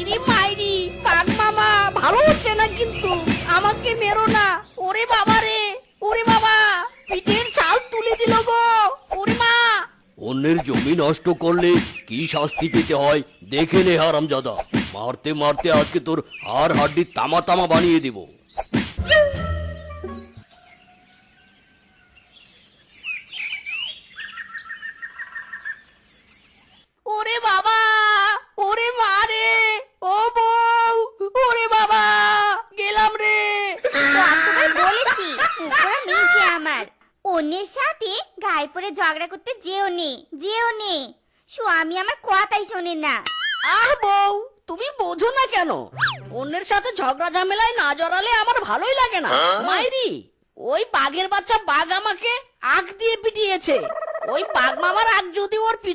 ইরি মাইরি, কাক মামা, ভালো হচ্ছে না কিন্তু? আমাকে মেরো না। ওরে বাবা রে, ওরে বাবা, পিঠের ছাল তুলে দিল গো। ওরে মা। অন্যের জমি নষ্ট করলে কি শাস্তি পেতে হয়? দেখে নে হারামজাদা। মারতে মারতে আজকে তোর হাড় হাড্ডি তামা তামা বানিয়ে দেব। অন্যের সাথে গায়ে পরে ঝগড়া করতে যেও নে যেও নে। স্বামী আমার কথাই শোনে না। আহ বউ তুমি বোঝো না কেন? অন্যের সাথে ঝগড়া ঝামেলায় না জড়ালে আমার ভালোই লাগে না। মাইরি ওই বাঘের বাচ্চা বাঘ আমাকে আগ দিয়ে পিটিয়েছে। ওই বাঘ মামার আগ যদি ওর